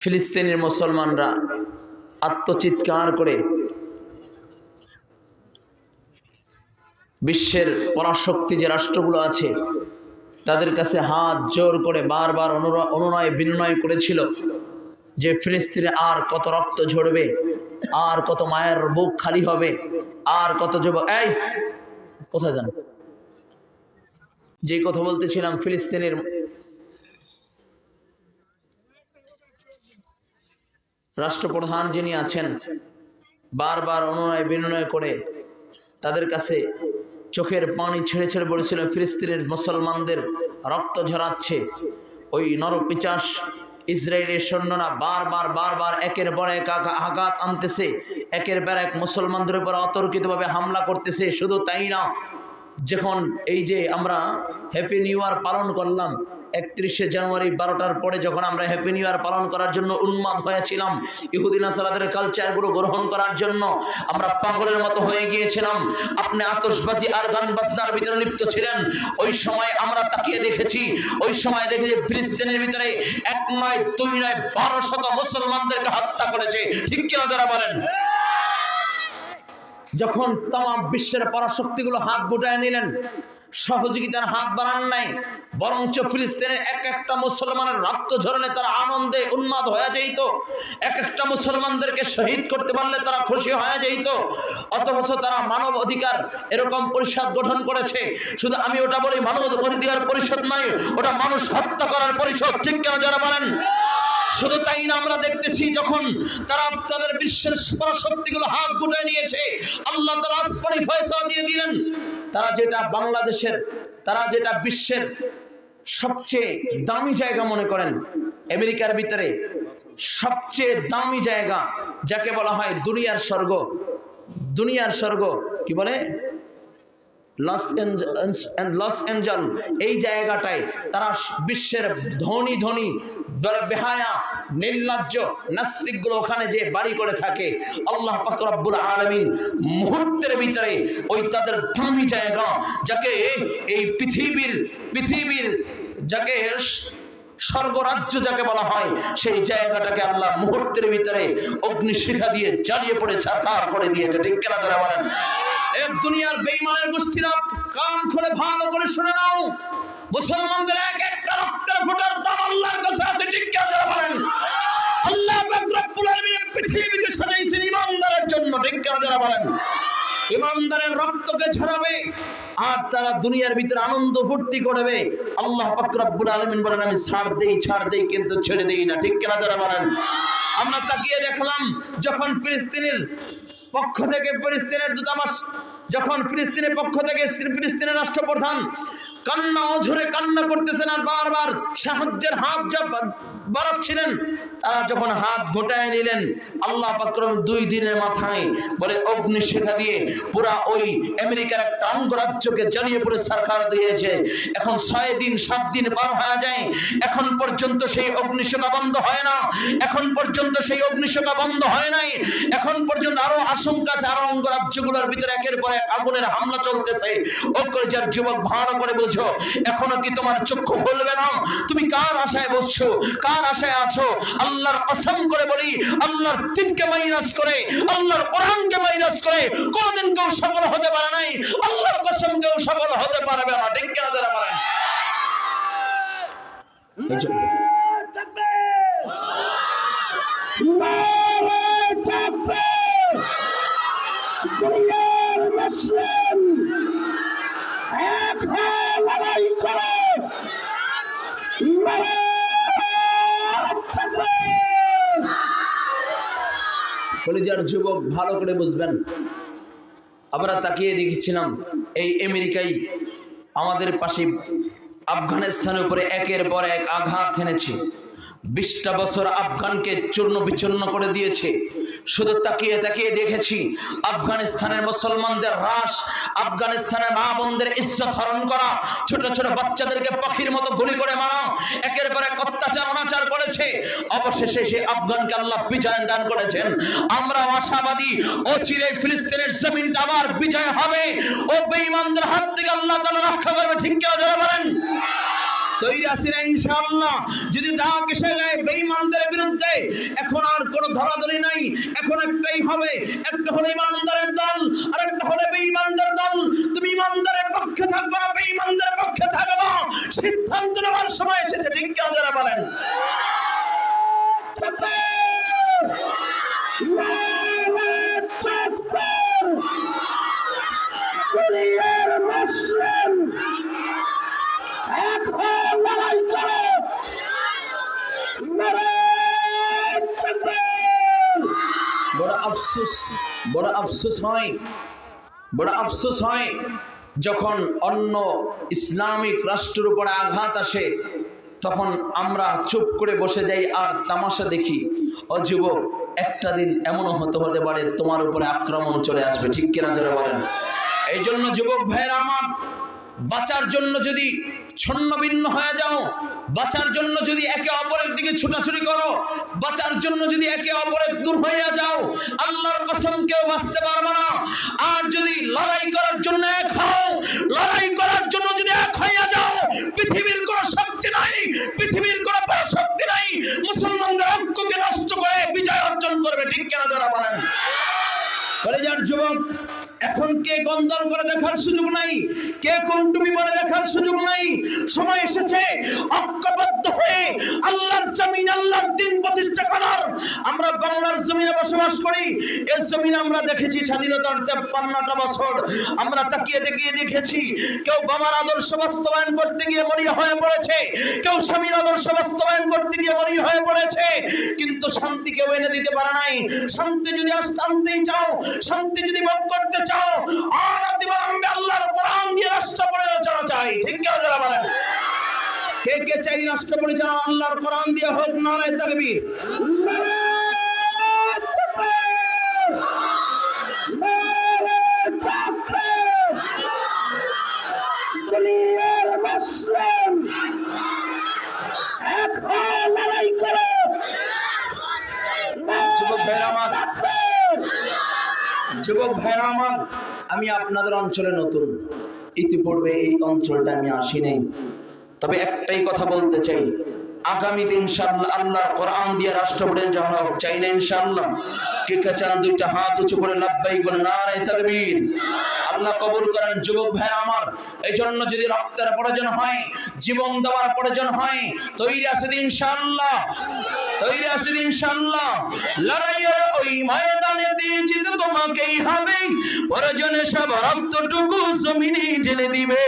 ফিলিস্তিনের মুসলমানরা আত্মচিৎকার করে বিশ্বের পরাশক্তি যে রাষ্ট্রগুলো আছে, তাদের কাছে হাত জোর করে বারবার অনুনয় বিনয় করেছিল যে ফিলিস্তিনে আর কত রক্ত ঝরবে, আর কত মায়ের বুক খালি হবে, আর কত যুবক এই, কোথায় যান যে কথা বলতেছিলাম, ফিলিস্তিনের রাষ্ট্রপ্রধান যিনি আছেন, বারবার অনুনয় বিনয় করে তাদের কাছে চোখের পানি ছেড়ে ছেড়ে বলেছিল, ফিলিস্তিনের মুসলমানদের রক্ত ঝরাচ্ছে। ওই নরপিচাস ইসরায়েলের সৈন্যরা বারবার বারবার একের পর এক আঘাত আনতেছে। একের পর এক মুসলমানদের উপর অতর্কিতভাবে হামলা করতেছে। শুধু তাই না, যখন এই যে আমরা হ্যাপি নিউ ইয়ার পালন করলাম একত্রিশে জানুয়ারি বারোটার পরে যখন আমরা হ্যাপি নিউ ইয়ার পালন করার জন্য উন্মাদ হয়েছিলাম ইহুদিন সালাদের কালচারগুলো গ্রহণ করার জন্য আমরা পাগলের মতো হয়ে গিয়েছিলাম। আপনি আতসবাজি আর গান বাজনার ভিতরে লিপ্ত ছিলেন। ওই সময় আমরা তাকিয়ে দেখেছি, ওই সময় দেখেছি ফিলিস্তিনের ভিতরে এক নয়, দুই নয়, বারো শত মুসলমানদেরকে হত্যা করেছে। ঠিক কিনা যারা বলেন? যখন তাম বিশ্বের পরাশক্তিগুলো হাত গুটায় নিলেন সহযোগিতার হাত বাড়ান নাই, বরঞ্চ ফিলিস্তিনের এক একটা মুসলমানের রক্ত ঝরলে তারা আনন্দে উন্মাদ হয়ে যাইত। এক একটা মুসলমানদেরকে শহীদ করতে পারলে তারা খুশি হয়ে যাইত। অথচ তারা মানব অধিকার এরকম পরিষদ গঠন করেছে। শুধু আমি ওটা বলি, মানব অধিকার পরিষদ নয়, ওটা মানুষ হত্যা করার পরিষদ, ঠিক কেন যারা বলেন? শুধু তাই না, আমরা দেখতেছি যখন তারা তাদের বিশ্বের পরাশক্তিগুলো হাত গুটায় নিয়েছে, আল্লাহ তারা আসমানি ফয়সালা দিয়ে দিলেন। তারা যেটা বাংলাদেশের, তারা যেটা বিশ্বের সবচেয়ে দামি জায়গা মনে করেন, আমেরিকার ভিতরে সবচেয়ে দামি জায়গা যাকে বলা হয় দুনিয়ার স্বর্গ। দুনিয়ার স্বর্গ, কি বলে? লস লস এঞ্জেল এই জায়গাটায় তারা বিশ্বের ধনী ধনী বেহায়া, নির্লজ্জ, নাস্তিকগুলো ওখানে যে বাড়ি করে থাকে, আল্লাহ পাক রব্বুল আলামিন মুহূর্তের ভিতরে ওই তাদের দামি জায়গা, যাকে এই পৃথিবীর পৃথিবীর যাকে স্বর্গরাজ্য যাকে বলা হয়, সেই জায়গাটাকে আল্লাহ মুহূর্তের ভিতরে অগ্নিশিখা দিয়ে জ্বালিয়ে পড়ে ছারখার করে দিয়েছে। ঠিক কেনা যারা বলেন? এক দুনিয়ার বেইমানের গোষ্ঠীরা কান খুলে ভালো করে শুনে নাও। মুসলমানদের এক একটা রক্তের ফোটার দাম আল্লাহর কাছে আছে, ঠিক কেনা যারা বলেন? আল্লাহ রব্বুল আলামিন পৃথিবীকে সাজাইছেন ইমানদারের জন্য, ঠিক কেনা যারা বলেন? ইমানদারের রক্তকে ছড়াবে, আর তারা দুনিয়ার ভিতরে আনন্দ ফুর্তি করবে, আল্লাহ রব্বুল আলামিন বলেন, আমি ছাড় দেই ছাড় দেই, কিন্তু ছেড়ে দেই না ঠিক কিনা যারা বলেন? আমরা তাকিয়ে দেখলাম, যখন ফিলিস্তিনের পক্ষ থেকে ফিলিস্তিনের দূতাবাস যখন ফিলিস্তিনের পক্ষ থেকে ফিলিস্তিনের রাষ্ট্রপ্রধান কান্না অঝরে কান্না করতেছেন আর বারবার সাহায্যের হাত যা বাড়াচ্ছিলেন তারা যখন হাত ঘোটায় নিলেন, আল্লাহ পাকরম দুই দিনের মাথায় বলে অগ্নিশিখা দিয়ে পুরা ওই আমেরিকার একটা অঙ্গরাজ্যকে জ্বালিয়ে পড়ে সরকার দিয়েছে। এখন ছয় দিন, সাত দিন পার হয়ে যায়, এখন পর্যন্ত সেই অগ্নিশিখা বন্ধ হয় না, এখন পর্যন্ত সেই অগ্নিশিখা বন্ধ হয় নাই, এখন পর্যন্ত আরও আশঙ্কা আছে, আরও অঙ্গরাজ্যগুলোর ভিতরে একের পর এক আগুনের হামলা চলতেছে। অগ্রজার যুবক ভাড়া করে বুঝো এখনও কি তোমার চক্ষু খুলবে না? তুমি কার আশায় বসছো? কার আশায় আছো আল্লাহর কসম করে বলি আল্লাহর তিনকে মাইনাস করে আল্লাহর কোরআনকে মাইনাস করে কোনদিন কেউ সফল হতে পারে নাই আল্লাহর কসম কেউ সফল হতে পারবে না ঠিক কেনা যারা পারেন এই কলেজার যুবক ভালো করে বুঝবেন। আমরা তাকিয়ে দেখেছিলাম, এই আমেরিকাই আমাদের পাশে আফগানিস্তানের উপরে একের পর এক আঘাত এনেছে। বিশটা বছর আফগানকে চূর্ণ বিচূর্ণ করে দিয়েছে। শুধু তাকিয়ে তাকিয়ে দেখেছি আফগানিস্তানের মুসলমানদের হ্রাস আফগানিস্তানের মা বোনদের ইজ্জত হরণ করা, ছোট ছোট বাচ্চাদেরকে পাখির মতো গুলি করে মারা, একের পর এক অত্যাচার, অনাচার করেছে। অবশেষে সে আফগানকে আল্লাহ বিজয় দান করেছেন। আমরা আশাবাদী ও চিরে ফিলিস্তিনের জমিনটা আবার বিজয় হবে। ও বেঈমানদের হাত থেকে আল্লাহ তাআলা রক্ষা করবে, ঠিক কেউ যারা বলেন? তৈরি আছি না ইনশাআল্লাহ। যদি ডাক এসে যায় বেঈমানদের বিরুদ্ধে এখন আর কোনো ধরাধরি নাই এখন একটাই হবে একটা হলো ইমানদারের দল আর একটা হলো বেঈমানদের দল তুমি ইমানদারের পক্ষে থাকবে না বেঈমানদের পক্ষে থাকবে সিদ্ধান্ত নেওয়ার সময় এসেছে ঠিক কেন যারা বলেন দুনিয়ার আফসোস, বড় আফসোস হয়। বড় আফসোস হয় যখন অন্য ইসলামিক রাষ্ট্রের উপরে আঘাত আসে, তখন আমরা চুপ করে বসে যাই আর তামাশা দেখি, ও যুবক, একটা দিন এমনও হতে হতে পারে তোমার উপরে আক্রমণ চলে আসবে। ঠিক কিনা যারা বলেন? এই জন্য যুবক ভাইয়েরা আমার বাঁচার জন্য যদি ছন্ন ভিন্ন হয়ে যাও, বাঁচার জন্য যদি একে অপরের দিকে ছুটাছুটি করো, বাঁচার জন্য যদি একে অপরের দূর হইয়া যাও, আল্লাহর কসম কেউ বাঁচতে পারবে না। আর যদি লড়াই করার জন্য এক হও, লড়াই করার জন্য যদি এক হইয়া যাও, পৃথিবীর কোনো শক্তি নাই, পৃথিবীর কোনো শক্তি নাই, মুসলমানদের ঐক্যকে নষ্ট করে বিজয় অর্জন করবে, ঠিক কেনা যারা বলেন? কলেজার যুবক এখন কে গন্দল করে দেখার সুযোগ নাই? কে কোন টুপি পরে দেখার সুযোগ নাই? সময় এসেছে, ঐক্যবদ্ধ হয়ে আল্লাহর জমিন, আল্লাহর দিন প্রতিষ্ঠা করার। আমরা বাংলার জমিনে বসবাস করি এই জমিনে আমরা দেখেছি স্বাধীনতার তেপ্পান্নটা বছর। আমরা তাকিয়ে তাকিয়ে দেখেছি, কেউ বাবার আদর্শ বাস্তবায়ন করতে গিয়ে মরিয়া হয়ে পড়েছে, কেউ স্বামীর আদর্শ বাস্তবায়ন করতে গিয়ে মরিয়া হয়ে পড়েছে। কিন্তু শান্তি কেউ এনে দিতে পারে নাই। শান্তি যদি আনতেই চাও, শান্তি যদি ভোগ করতে চাও? অনতি বিলম্বে আল্লাহর কোরআন দিয়ে রাষ্ট্র পরিচালনা চাই। ঠিক কেন যারা বলেন? কে কে চাই রাষ্ট্র পরিচালনা আল্লাহর কোরআন দিয়ে হোক নারায় তাকবীর নারায়ণ তাকবীর! নারায়ণ তাকবীর! দুনিয়ার মুসলিম এখন লড়াই করো যুবক ভাইরা আমার তাকবীর! যুবক ভাইরা আমার, আমি আপনাদের অঞ্চলে নতুন। ইতিপূর্বে এই অঞ্চলটা আমি আসি নাই তবে একটাই কথা বলতে চাই আগামী দিন ইনশাআল্লাহ আল্লাহর কোরআন দিয়ে রাষ্ট্র পরিচালনা হোক চাই না ইনশাআল্লাহ কে কে চান দুইটা হাত উঁচু করে লাভবাই বলে নারায় তাকবীর। আল্লাহ কবুল করেন যুবক ভাইরা আমার। এই জন্য যদি রক্তের প্রয়োজন হয়, জীবন দেওয়ার প্রয়োজন হয়, তৈরি আছে ইনশাআল্লাহ, তৈরি আছে ইনশাআল্লাহ, লড়াইয়ের ওই ময়দানে জিতে তোমাকেই হবে। প্রয়োজনে সব রক্তটুকু জমিনে ঢেলে দিবে।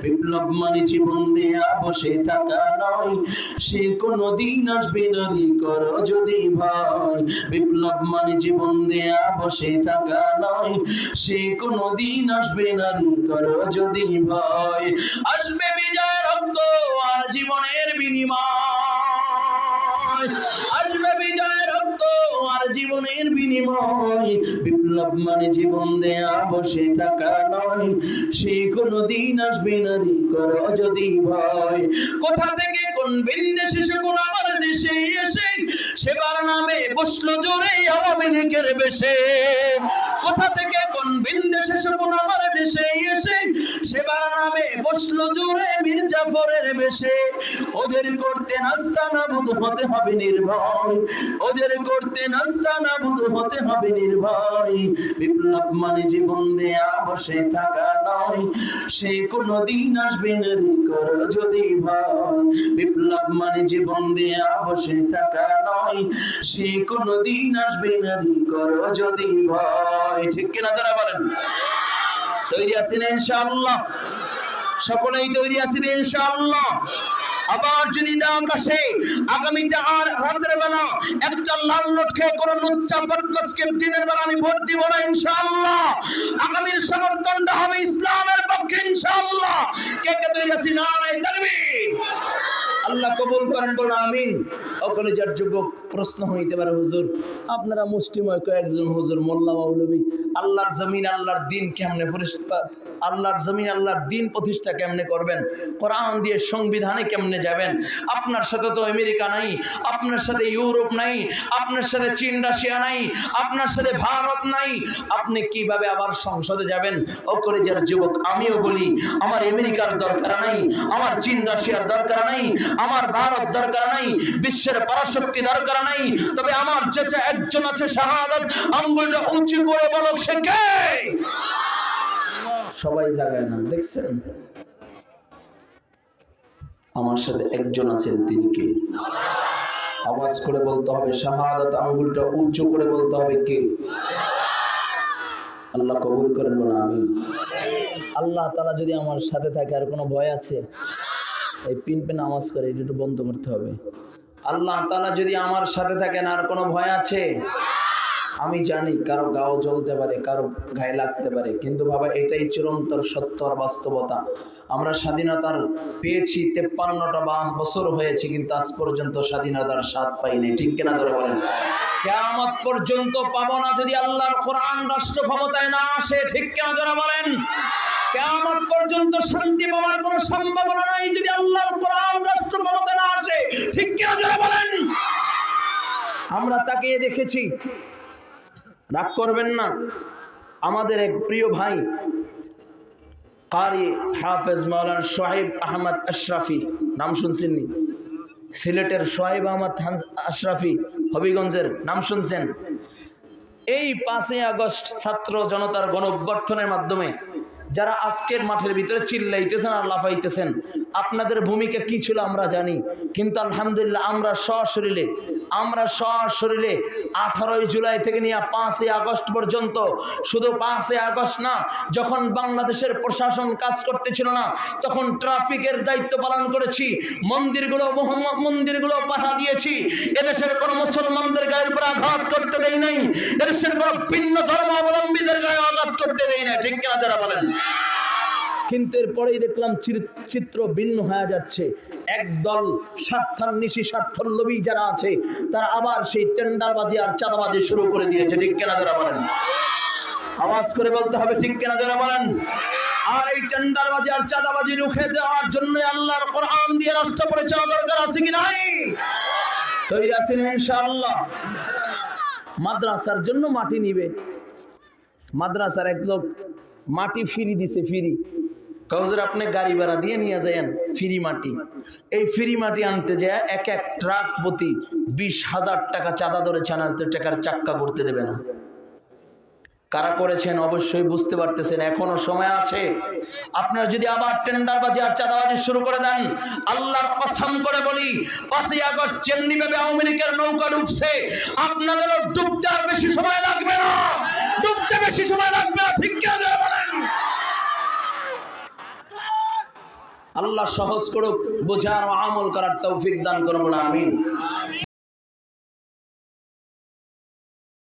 বিপ্লব মানে জীবন দেয়া, বসে থাকা নয়। সে কোনো দিন আসবে না রে কর যদি ভয়। বিপ্লব মানে জীবন দেয়া, বসে থাকা নয়। সে আসবে যদি ভয়। আসবে বিজয় রক্ত আর জীবনের বিনিময়। আসবে রক্ত আর জীবনের বিনিময়। বিপ্লব মানে জীবন দেয়া, বসে থাকা নয়। সে কোনো দিন আসবে না কর যদি ভয়। কোথা থেকে কোন বিন্দেশে সে কোন আমার দেশে এসে, সেবার নামে বসল জোরে আওয়ামী লীগের বেশে। কোথা থেকে কোন কোন আমার দেশে এসে, সেবার নামে জোরে বেশে। ওদের করতে নাস্তা নাবুদ হতে হবে নির্ভয়। ওদের করতে নাস্তা হতে হবে নির্ভয়। বিপ্লব মানে জীবন দেয়া, বসে থাকা নয়। সে কোনো দিন আসবে না যদি ভয়। বিপ্লব মানে জীবন দেয়া বসে থাকা নয়। সে কোনো দিন আসবে না কর যদি ভয়। ঠিক কিনা যারা বলেন? তৈরি আছেন ইনশাআল্লাহ। সকলেই তৈরি আছেন ইনশাআল্লাহ। আবার যদি ডাক আসে, আগামীতে আর রাতের বেলা একটা লাল নোট খেয়ে কোনো লুচ্চা বদমাসকে দিনের বেলা আমি ভোট দিব না, ইনশাআল্লাহ। আগামীর সমর্থনটা হবে ইসলামের পক্ষে, ইনশাআল্লাহ। কে কে তৈরি আছি না তাকবীর আল্লাহ কবুল করেন, বলুন আমিন। ওখানে যার যুবক প্রশ্ন হইতে পারে, হুজুর, আপনারা মুষ্টিময় কয়েকজন হুজুর, মোল্লা মৌলবী আল্লাহর জমিন, আল্লাহর দিন কেমনে আল্লাহর জমিন, আল্লাহর দিন প্রতিষ্ঠা কেমনে করবেন, কোরআন দিয়ে সংবিধানে কেমনে যাবেন। আপনার সাথে তো আমেরিকা নাই, আপনার সাথে ইউরোপ নাই, আপনার সাথে চীন, রাশিয়া নাই, আপনার সাথে ভারত নাই। আপনি কীভাবে আবার সংসদে যাবেন? ও করে যার যুবক, আমিও বলি, আমার আমেরিকার দরকার নাই, আমার চীন, রাশিয়ার দরকার নাই, আমার ভারত দরকার নাই, বিশ্বের পরাশক্তি দরকার নাই। তবে আমার চেচা একজন আছে শাহাদাত, আঙ্গুলটা উঁচু করে বলো সে কে? সবাই জায়গায় না, দেখছেন? আমার সাথে একজন আছেন তিনি কে? আওয়াজ করে বলতে হবে শাহাদাত আঙ্গুলটা উঁচু করে বলতে হবে কে? আল্লাহ কবুল করেন বলে আমি আল্লাহ তালা যদি আমার সাথে থাকে আর কোনো ভয় আছে? এই পিন পিন আওয়াজ করে এটা একটু বন্ধ করতে হবে। আল্লাহ তালা যদি আমার সাথে থাকেন আর কোনো ভয় আছে? আমি জানি কারও গাও জ্বলতে পারে, কারও গায়ে লাগতে পারে, কিন্তু বাবা, এটাই চিরন্তর সত্য আর বাস্তবতা। আমরা স্বাধীনতার পেয়েছি, তেপ্পান্নটা বছর হয়েছে, কিন্তু আজ পর্যন্ত স্বাধীনতার স্বাদ পাইনি ঠিক কিনা ধরে বলেন? কেয়ামত পর্যন্ত পাবো না যদি আল্লাহর কোরআন রাষ্ট্র ক্ষমতায় না আসে, ঠিক কিনা যারা বলেন? কেয়ামত পর্যন্ত শান্তি পাওয়ার কোনো সম্ভাবনা নাই যদি আল্লাহর কোরআন রাষ্ট্র ক্ষমতায় না আসে, ঠিক কিনা যারা বলেন? আমরা তাকিয়ে দেখেছি রাগ করবেন না। আমাদের এক প্রিয় ভাই, কারি হাফেজ মাওলানা সোহেব আহমদ আশরাফি, নাম শুনছেন নি? সিলেটের সোহেব আহমদ আশরাফি, হবিগঞ্জের, নাম শুনছেন? এই পাঁচই আগস্ট ছাত্র জনতার গণ অভ্যর্থনের মাধ্যমে যারা আজকের মাঠের ভিতরে চিল্লাইতেছেন আর লাফাইতেছেন, আপনাদের ভূমিকা কি ছিল আমরা জানি, কিন্তু আলহামদুলিল্লাহ আমরা সশরীরে আমরা সশরীরে আঠারোই জুলাই থেকে নিয়ে পাঁচই আগস্ট পর্যন্ত, শুধু পাঁচই আগস্ট না, যখন বাংলাদেশের প্রশাসন কাজ করতেছিল না, তখন ট্রাফিকের দায়িত্ব পালন করেছি, মন্দিরগুলো মন্দিরগুলো পাহা দিয়েছি। এদেশের কোনো মুসলমানদের গায়ের উপর আঘাত করতে দেই নাই, এদেশের কোনো ভিন্ন ধর্মাবলম্বীদের গায়ে আঘাত করতে দেই না ঠিক কিনা যারা বলেন? কিন্তু এরপরেই দেখলাম চিত্র ভিন্ন হয়ে যাচ্ছে। একদল স্বার্থান্বেষী স্বার্থল্লবী যারা আছে, তারা আবার সেই টেন্ডারবাজি আর চাঁদাবাজি শুরু করে দিয়েছে। ঠিক কেনা যারা বলেন? আওয়াজ করে বলতে হবে, ঠিক কেনা যারা বলেন? আর এই টেন্ডারবাজি আর চাঁদাবাজি রুখে দেওয়ার জন্য আল্লাহর কোরআন দিয়ে রাষ্ট্র পরিচালনা দরকার আছে কি নাই? তৈরি আছেন ইনশাআল্লাহ। মাদ্রাসার জন্য মাটি নিবে। মাদ্রাসার এক লোক মাটি ফিরি দিছে, ফিরি। কাউজের আপনি গাড়ি ভাড়া দিয়ে নিয়ে যায়েন ফ্রি মাটি। এই ফ্রি মাটি আনতে যায় এক এক ট্রাক প্রতি বিশ হাজার টাকা চাঁদা ধরেছে আনাতে টাকার চাক্কা করতে দেবে না। কারা করেছেন অবশ্যই বুঝতে পারতেছেন, এখনও সময় আছে। আপনার যদি আবার টেন্ডারবাজি আর চাঁদাবাজি শুরু করে দেন, আল্লাহর কসম করে বলি, পাঁচই আগস্ট চেন্নি ভাবে আওয়ামী লীগের নৌকা ডুবছে। আপনাদেরও ডুবতে আর বেশি সময় লাগবে না। ডুবতে বেশি সময় লাগবে না, ঠিক কেন বলেন আল্লাহ সহজ করুক বোঝার আমল করার তৌফিক দান করব না আমিন।